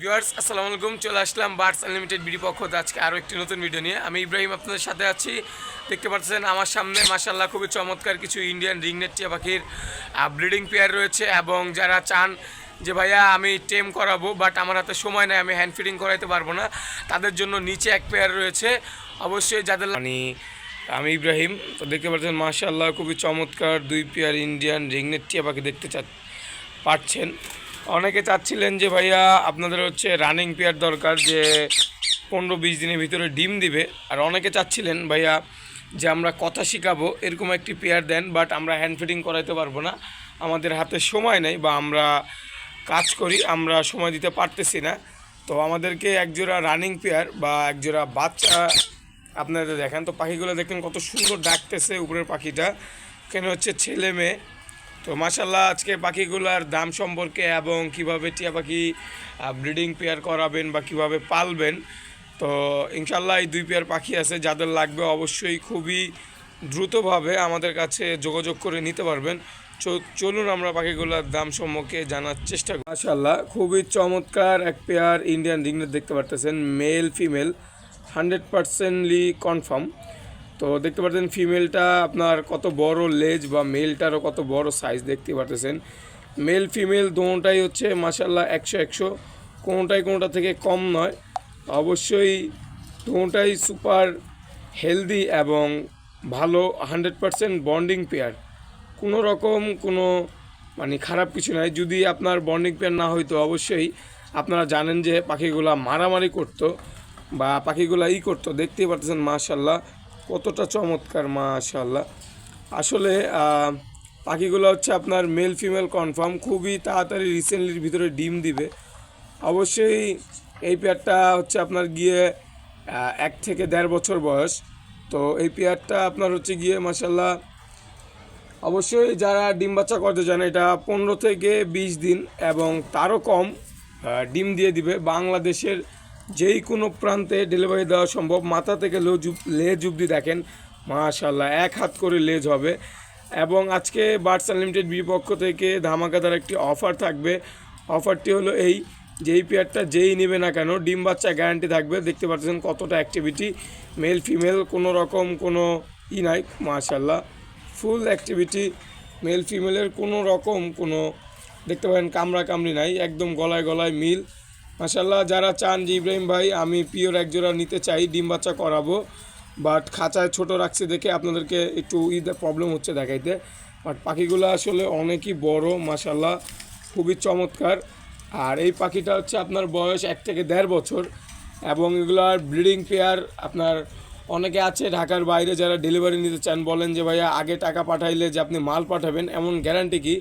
Viewers, আসসালামু আলাইকুম, চলে আসলাম বার্ডস আনলিমিটেড বিডি পক্ষ আজকে আরও একটি নতুন ভিডিও নিয়ে। আমি ইব্রাহিম আপনাদের সাথে আছি। দেখতে পাচ্ছেন আমার সামনে মাসাল্লাহ খুবই চমৎকার কিছু ইন্ডিয়ান রিংনেট টিয়া পাখির ব্রিডিং পেয়ার রয়েছে এবং যারা চান যে, ভাইয়া, আমি টেম করাবো, বাট আমার হাতে সময় নেই, আমি হ্যান্ড ফিডিং করাইতে পারব না। তাদের জন্য নিচে এক পেয়ার রয়েছে। অবশ্যই যাদের মানে আমি ইব্রাহিম, তো দেখতে পাচ্ছেন মাশাল্লাহ খুবই চমৎকার দুই পেয়ার ইন্ডিয়ান রিংনেট টিয়া পাখি দেখতে চা পাচ্ছেন। অনেকে চাচ্ছিলেন যে ভাইয়া আপনাদের হচ্ছে রানিং পেয়ার দরকার যে পনেরো বিশ দিনের ভিতরে ডিম দিবে। আর অনেকে চাচ্ছিলেন ভাইয়া যে আমরা কথা শিখাবো, এরকম একটি পেয়ার দেন বাট আমরা হ্যান্ড ফিডিং করাইতে পারব না। আমাদের হাতে সময় নেই বা আমরা কাজ করি, আমরা সময় দিতে পারতেছি না। তো আমাদেরকে একজোড়া রানিং পেয়ার বা একজোড়া বাচ্চা আপনাদের দেখেন। তো পাখিগুলো দেখেন কত সুন্দর ডাকতেছে উপরের পাখিটা। এখানে হচ্ছে ছেলে মেয়ে। তো মাসাল্লাহ আজকে পাখিগুলোর দাম সম্পর্কে এবং কীভাবে টিয়া পাখি ব্রিডিং পেয়ার করাবেন বা কীভাবে পালবেন, তো ইনশাল্লাহ এই দুই পেয়ার পাখি আছে, যাদের লাগবে অবশ্যই খুবই দ্রুতভাবে আমাদের কাছে যোগাযোগ করে নিতে পারবেন। চলুন আমরা পাখিগুলোর দাম সম্পর্কে জানার চেষ্টা করি। মাসাল্লাহ খুবই চমৎকার এক পেয়ার ইন্ডিয়ান রিংনেট দেখতে পারতেছেন male female hundred percently confirm তো দেখতে পাচ্ছেন ফিমেলটা আপনার কত বড় লেজ বা মেলটারও কত বড় সাইজ দেখতে পারতেছেন। মেল ফিমেল দোনোটাই হচ্ছে মাসাল্লাহ একশো একশো। কোনোটাই কোনোটা থেকে কম নয়। অবশ্যই দোনোটাই সুপার হেলদি এবং ভালো হান্ড্রেড পারসেন্ট বন্ডিং পেয়ার কোনো রকম কোনো মানে খারাপ কিছু নাই। যদি আপনার বন্ডিং পেয়ার না হইতো অবশ্যই আপনারা জানেন যে পাখিগুলা মারামারি করতো বা পাখিগুলা ই করতো। দেখতেই পারতেছেন মাশাল্লাহ কতটা চমৎকার মাশাল্লাহ আসলে পাখিগুলো হচ্ছে আপনার মেল ফিমেল কনফার্ম খুবই তাড়াতাড়ি রিসেন্টলির ভিতরে ডিম দিবে। অবশ্যই এই পেয়ারটা হচ্ছে আপনার গিয়ে এক থেকে দেড় বছর বয়স। তো এই পেয়ারটা আপনার হচ্ছে গিয়ে মাসাল্লাহ অবশ্যই যারা ডিম বাচ্চা করতে চান এটা পনেরো থেকে বিশ দিন এবং তারও কম ডিম দিয়ে দিবে। বাংলাদেশের যেই কোনো প্রান্তে ডেলিভারি দেওয়া সম্ভব। মাথা থেকে লেজ লেজ অব্দি দেখেন মাশাল্লাহ এক হাত করে লেজ হবে। এবং আজকে বার্ডস আনলিমিটেড বিপক্ষ থেকে ধামাকাদার একটি অফার থাকবে। অফারটি হলো এই, যেই পেয়ারটা যেই নেবে না কেন, ডিম বাচ্চা গ্যারান্টি থাকবে। দেখতে পাচ্ছেন কতটা অ্যাক্টিভিটি মেল ফিমেল কোনো রকম কোনো ই নাই মাশাল্লাহ ফুল অ্যাক্টিভিটি মেল ফিমেলের কোনো রকম কোনো, দেখতে পারেন কামড়া কামড়ি নাই, একদম গলায় গলায় মিল। মাসাল্লাহ যারা চান যে ইব্রাহিম ভাই, আমি পিওর একজোড়া নিতে চাই, ডিম বাচ্চা করাবো। বাট খাঁচায় ছোট রাখছে দেখে আপনাদেরকে একটু ঈদের প্রবলেম হচ্ছে দেখাইতে। বাট পাখিগুলো আসলে অনেকই বড় মাসাল্লাহ খুবই চমৎকার। আর এই পাখিটা হচ্ছে আপনার বয়স এক থেকে দেড় বছর এবং এগুলার ব্রিডিং পেয়ার আপনার অনেকে আছে ঢাকার বাইরে যারা ডেলিভারি নিতে চান, বলেন যে, ভাইয়া, আগে টাকা পাঠাইলে যে আপনি মাল পাঠাবেন, এমন গ্যারান্টি কি?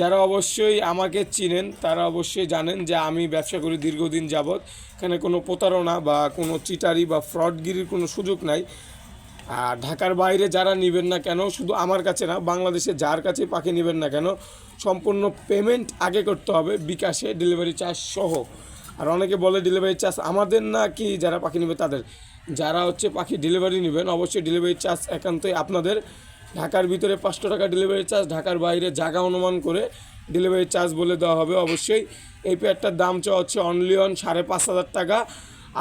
যারা অবশ্যই আমাকে চিনেন, তারা অবশ্যই জানেন যে, আমি ব্যবসা করি দীর্ঘদিন যাবৎ। এখানে কোনো প্রতারণা বা কোনো চিটারি বা ফ্রডগিরির কোনো সুযোগ নাই। আর ঢাকার বাইরে যারা নেবেন না কেন, শুধু আমার কাছে না, বাংলাদেশে যার কাছে পাখি নেবেন না কেন, সম্পূর্ণ পেমেন্ট আগে করতে হবে, বিকাশে ডেলিভারি চার্জ সহ। আর অনেকে বলে ডেলিভারি চার্জ আমাদের না কি? যারা পাখি নেবে, তাদের। যারা হচ্ছে পাখি ডেলিভারি নেবেন, অবশ্যই ডেলিভারি চার্জ একান্তই আপনাদের। ঢাকার ভিতরে পাঁচশো টাকা ডেলিভারি চার্জ ঢাকার বাইরে জায়গা অনুমান করে ডেলিভারি চার্জ বলে দেওয়া হবে অবশ্যই। এই পেয়ারটার দাম চাওয়া হচ্ছে অনলি অন সাড়ে পাঁচ হাজার টাকা।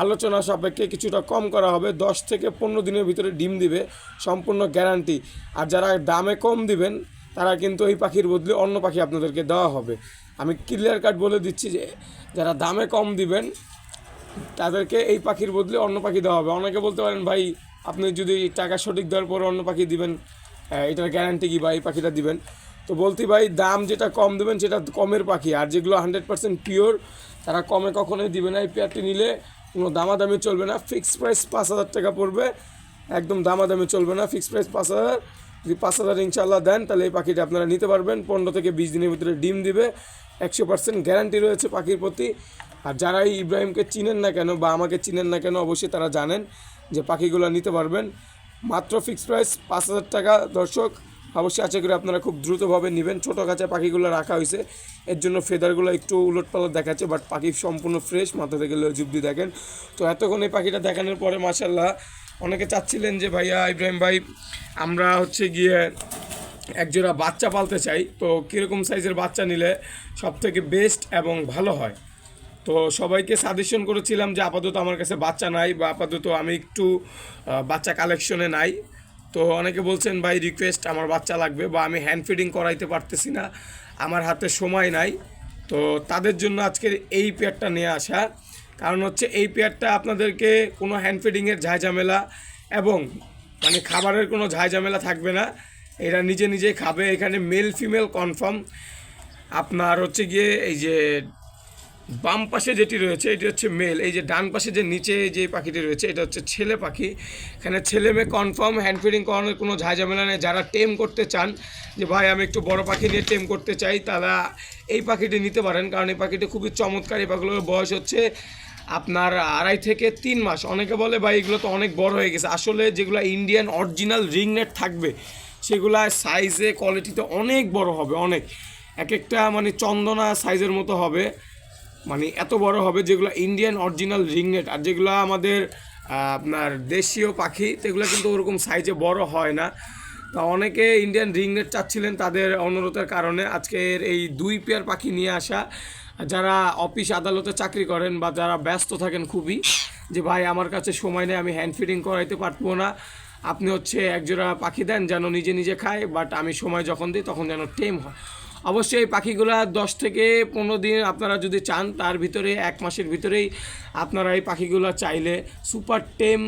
আলোচনা সাপেক্ষে কিছুটা কম করা হবে, দশ থেকে পনেরো দিনের ভিতরে ডিম দিবে, সম্পূর্ণ গ্যারান্টি আর যারা দামে কম দিবেন, তারা কিন্তু এই পাখির বদলে অন্য পাখি আপনাদেরকে দেওয়া হবে। আমি ক্লিয়ার কাট বলে দিচ্ছি যে, যারা দামে কম দিবেন তাদেরকে এই পাখির বদলে অন্য পাখি দেওয়া হবে। অনেকে বলতে পারেন, ভাই, আপনি যদি টাকা সঠিক দেওয়ার পরে অন্য পাখি দিবেন এটার গ্যারান্টি কি বা এই পাখিটা দিবেন? তো বলতে ভাই, দাম যেটা কম দেবেন সেটা কমের পাখি। আর যেগুলো হান্ড্রেড পার্সেন্ট পিওর তারা কমে কখনোই দিবে না। এই পেয়ারটি নিলে কোনো দামাদামি চলবে না। ফিক্সড প্রাইস পাঁচ হাজার টাকা পড়বে। একদম দামাদামি চলবে না। ফিক্সড প্রাইস পাঁচ হাজার। যদি পাঁচ হাজার ইনশাল্লাহ দেন, তাহলে এই পাখিটা আপনারা নিতে পারবেন। পনেরো থেকে বিশ দিনের ভিতরে ডিম দিবে। একশো পার্সেন্ট গ্যারান্টি রয়েছে পাখির প্রতি। আর যারা এই ইব্রাহিমকে চিনেন না কেন বা আমাকে চিনেন না কেন, অবশ্যই তারা জানেন যে পাখিগুলো নিতে পারবেন। মাত্র ফিক্সড প্রাইস পাঁচ হাজার টাকা। দর্শক, অবশ্যই আশা করি আপনারা খুব দ্রুতভাবে নেবেন। ছোটো কাছে পাখিগুলো রাখা হয়েছে। এর জন্য ফেদারগুলো একটু উলট পালট দেখাচ্ছে বাট পাখি সম্পূর্ণ ফ্রেশ মাথা থেকে জুবদি দেখেন। তো এতক্ষণ এই পাখিটা দেখানোর পরে মাসাল্লাহ অনেকে চাচ্ছিলেন যে, ভাইয়া, ইব্রাহিম ভাই, আমরা হচ্ছে গিয়ে একজোড়া বাচ্চা পালতে চাই। তো কীরকম সাইজের বাচ্চা নিলে সব থেকে বেস্ট এবং ভালো হয়? তো সবাইকে সাজেশন করেছিলাম যে আপাতত আমার কাছে বাচ্চা নাই বা আপাতত আমি একটু বাচ্চা কালেকশনে নাই। তো অনেকে বলছেন, ভাই রিকোয়েস্ট আমার বাচ্চা লাগবে বা আমি হ্যান্ড ফিডিং করাইতে পারতেছি না, আমার হাতে সময় নাই। তো তাদের জন্য আজকের এই পেয়ারটা নিয়ে আসা। কারণ হচ্ছে এই পেয়ারটা আপনাদেরকে কোনো হ্যান্ড ফিডিংয়ের ঝামেলা এবং মানে খাবারের কোনো ঝামেলা থাকবে না। এরা নিজে নিজে খাবে। এখানে মেল ফিমেল কনফার্ম আপনার হচ্ছে গিয়ে এই যে বাম পাশে যেটি রয়েছে, এটি হচ্ছে মেল এই যে ডান পাশে যে নিচে যে পাখিটি রয়েছে, এটা হচ্ছে ছেলে পাখি। এখানে ছেলে মেয়ে কনফার্ম হ্যান্ড ফিডিং করানোর কোনো ঝামেলা নেই। যারা টেম করতে চান যে, ভাই, আমি একটু বড় পাখি নিয়ে টেম করতে চাই, তারা এই পাখিটি নিতে পারেন। কারণ এই পাখিটি খুবই চমৎকার। এই পাখিগুলোর বয়স হচ্ছে আপনার আড়াই থেকে তিন মাস। অনেকে বলে, ভাই, এগুলো তো অনেক বড় হয়ে গেছে। আসলে যেগুলো ইন্ডিয়ান অরিজিনাল রিং নেট থাকবে, সেগুলা সাইজে কোয়ালিটিতে অনেক বড় হবে, অনেক। এক একটা মানে চন্দনা সাইজের মতো হবে। মানে এত বড় হবে যেগুলো ইন্ডিয়ান অরিজিনাল রিংনেট আর যেগুলো আমাদের আপনার দেশীয় পাখি, সেগুলো কিন্তু ওরকম সাইজে বড় হয় না। তা অনেকে ইন্ডিয়ান রিংনেট চাচ্ছিলেন তাদের অনুরোধের কারণে আজকের এই দুই পেয়ার পাখি নিয়ে আসা। যারা অফিস আদালতে চাকরি করেন বা যারা ব্যস্ত থাকেন খুবই, যে ভাই আমার কাছে সময় নেই, আমি হ্যান্ড ফিডিং করাইতে পারব না। আপনি হচ্ছে একজোড়া পাখি দেন, যেন নিজে নিজে খায় বাট আমি সময় যখন দিই, তখন যেন টেম হয়। অবশ্যই এই পাখিগুলা দশ থেকে পনেরো দিন আপনারা যদি চান, তার ভিতরে এক মাসের ভিতরেই আপনারা এই পাখিগুলো চাইলে সুপার টেম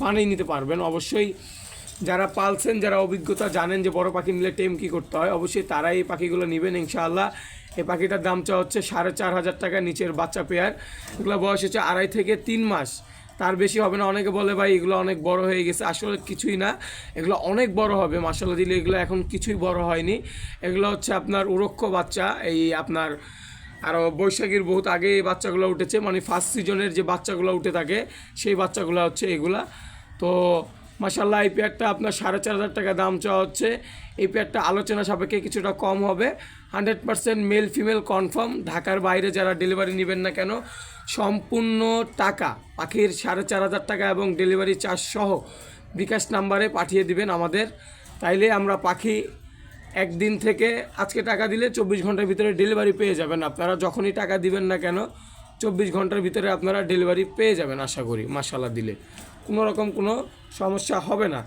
বানিয়ে নিতে পারবেন। অবশ্যই যারা পালছেন, যারা অভিজ্ঞতা জানেন যে বড় পাখি নিলে টেম কী করতে হয়, অবশ্যই তারা এই পাখিগুলো নেবেন ইনশাআল্লাহ। এই পাখিটার দাম চা হচ্ছে সাড়ে চার হাজার টাকা, নিচের বাচ্চা পেয়ার। এগুলো বয়স হচ্ছে আড়াই থেকে তিন মাস। তার বেশি হবে না। অনেকে বলে, ভাই, এগুলো অনেক বড় হয়ে গেছে। আসলে কিছুই না। এগুলো অনেক বড় হবে মাসাল্লাহ দিলে এগুলো এখন কিছুই বড় হয়নি। এগুলো হচ্ছে আপনার উরক্ষ বাচ্চা, এই আপনার আরও বৈশাখীর বহুত আগে এই বাচ্চাগুলো উঠেছে। মানে ফার্স্ট সিজনের যে বাচ্চাগুলো উঠে থাকে, সেই বাচ্চাগুলো হচ্ছে এগুলা। তো মাসাল্লাহ এই পেয়ারটা আপনার সাড়ে চার হাজার টাকা দাম চাওয়া হচ্ছে। এই পেয়ারটা আলোচনা সাপেক্ষে কিছুটা কম হবে। Hundred percent male female confirm ঢাকার বাইরে যারা ডেলিভারি নেবেন না কেন, সম্পূর্ণ টাকা, পাখির সাড়ে চার হাজার টাকা এবং ডেলিভারি চার্জ সহ বিকাশ নাম্বারে পাঠিয়ে দিবেন আমাদের। তাইলে আমরা পাখি একদিন থেকে আজকে টাকা দিলে চব্বিশ ঘণ্টার ভিতরে ডেলিভারি পেয়ে যাবেন আপনারা। যখনই টাকা দিবেন না কেন, চব্বিশ ঘণ্টার ভিতরে আপনারা ডেলিভারি পেয়ে যাবেন আশা করি মাসাল্লাহ দিলে। কোনো রকম কোনো সমস্যা হবে না।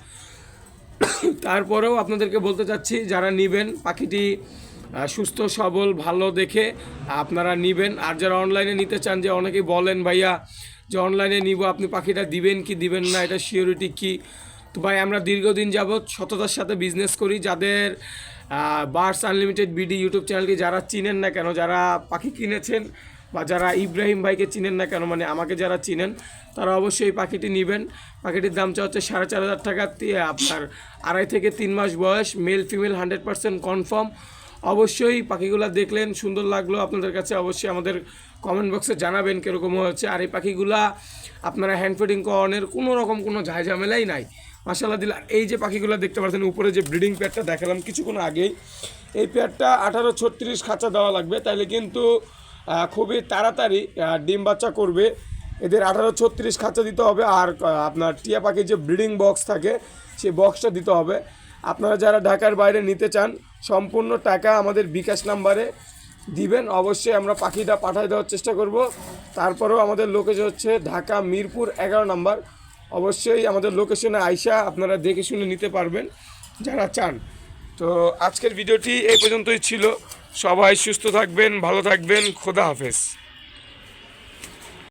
তারপরেও আপনাদেরকে বলতে চাচ্ছি, যারা নেবেন, পাখিটি সুস্থ, সবল, ভালো দেখে আপনারা নেবেন। আর যারা অনলাইনে নিতে চান, যে অনেকেই বলেন, ভাইয়া, যে অনলাইনে নিব, আপনি পাখিটা দিবেন কি দিবেন না, এটা সিওরিটি কি? তো ভাই, আমরা দীর্ঘদিন যাবৎ সততার সাথে বিজনেস করি। যাদের বার্স আনলিমিটেড বিডি ইউটিউব চ্যানেলটি যারা চিনেন না কেন, যারা পাখি কিনেছেন বা যারা ইব্রাহিম ভাইকে চিনেন না কেন মানে আমাকে যারা চিনেন, তারা অবশ্যই এই পাখিটি নেবেন। পাখিটির দাম চা হচ্ছে সাড়ে চার হাজার টাকা। আপনার আড়াই থেকে তিন মাস বয়স male female hundred percent confirm অবশ্যই পাখিগুলো দেখলেন, সুন্দর লাগল আপনাদের কাছে, অবশ্যই আমাদের কমেন্ট বক্সে জানাবেন কীরকম হচ্ছে আর এই পাখিগুলা আপনারা হ্যান্ড ফিডিং করানোর কোনো রকম কোনো ঝামেলাই নাই। মাসাল্লাহ দিল এই যে পাখিগুলো দেখতে পাচ্ছেন, উপরে যে ব্রিডিং পেয়ারটা দেখালাম কিছুক্ষণ আগেই, এই পেয়ারটা আঠারো ছত্রিশ খাঁচা দেওয়া লাগবে। তাইলে কিন্তু খুবই তাড়াতাড়ি ডিম বাচ্চা করবে। এদের আঠারো ছত্রিশ খাঁচা দিতে হবে আর আপনার টিয়া পাখির যে ব্রিডিং বক্স থাকে, সেই বক্সটা দিতে হবে। আপনারা যারা ঢাকার বাইরে নিতে চান, সম্পূর্ণ টাকা আমাদের বিকাশ নাম্বারে দিবেন। অবশ্যই আমরা পাখিটা পাঠিয়ে দেওয়ার চেষ্টা করব। তারপরেও আমাদের লোকেশন হচ্ছে ঢাকা মিরপুর এগারো নাম্বার। অবশ্যই আমাদের লোকেশনে আইসা আপনারা দেখে শুনে নিতে পারবেন যারা চান। তো আজকের ভিডিওটি এই পর্যন্তই ছিল। সবাই সুস্থ থাকবেন ভালো থাকবেন খোদা হাফেজ।